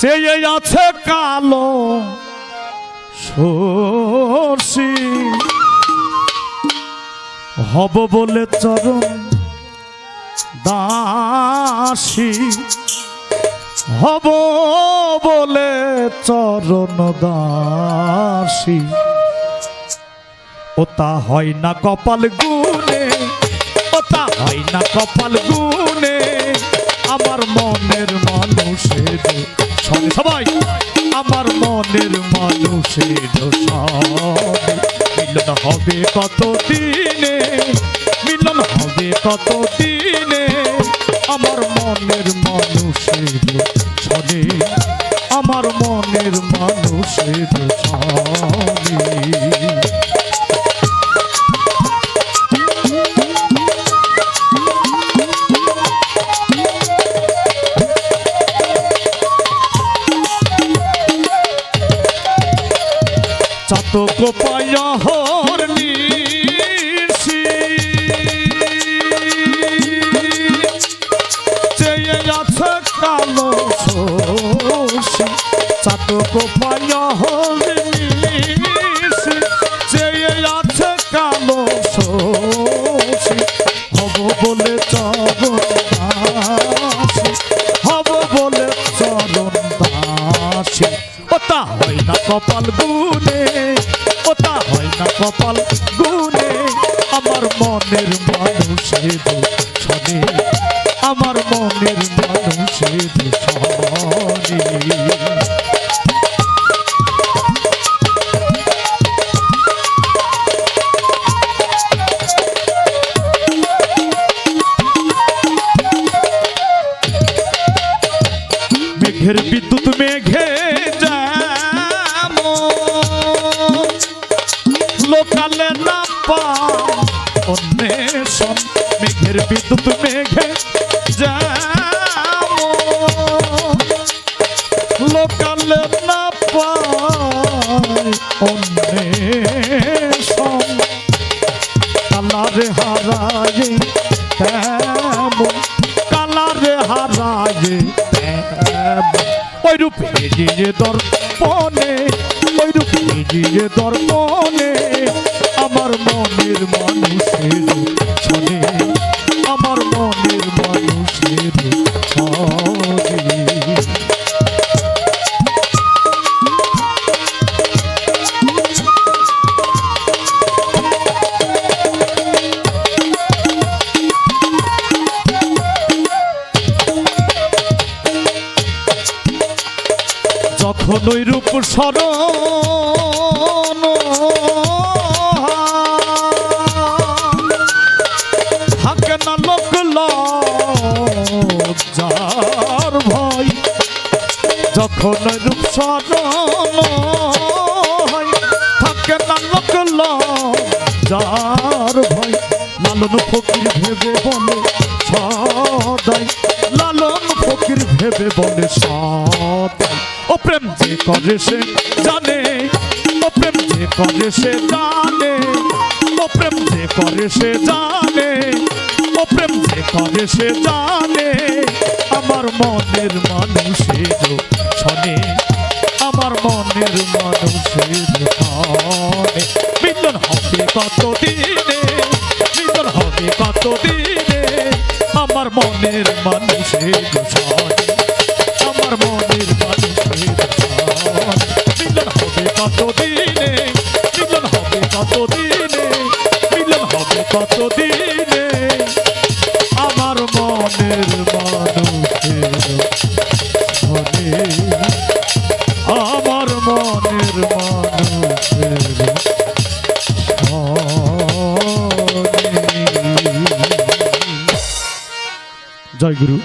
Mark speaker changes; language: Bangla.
Speaker 1: চেয়ে আছে কালো সরষি। হব বলে চরণ দাসী। হব বলে চরণ দাসী। তা হয় না কপাল গুনে ও তা হয় না কপাল গুনে হবে কত দিনে মিলন হবে কত দিনে আমার মনের মানুষের ছলে, আমার মনের মানুষের ছলে। চাতক পায়া চাতক হর নিশি চেয়ে আছে কালো শোষী। হব বলে চরণ দাসী হব বলে চরণ দাসী ওটা হয় না কপাল গুনে ওটা হয় না কপাল গুনে আমার মনের অন্বেষণ মেঘের বিদ্যুৎ মেঘে যেমন লোকালে কালারে হারায়ে তেমন, কালারে হারায়ে ওই রূপে যে দর্পণে ওই রূপে যে দর্পণে আমার আমার মনের মানুষের ছনে যখন ওই রূপ স্মরণ যার ভয়, যখন রূপ স্মরণ থাকে না লোক যার ভয়, লালন ফকির ভেবে বলে সদাই, লালন ফকির ভেবে বলে সদাই। ও প্রেম যে করে সে জানে, ও প্রেম যে করে সে জানে, ও প্রেম যে করে সে জানে ও প্রেম যে করে সে জানে। আমার মনের মানুষের ছনে আমার মনের মানুষের ছনে মিলন হবে কত দিনে মিলন হবে কত দিনে আমার মনের মানুষের ছনে আমার মনের মানুষের ছনে মিলন হবে কত Sadhguru.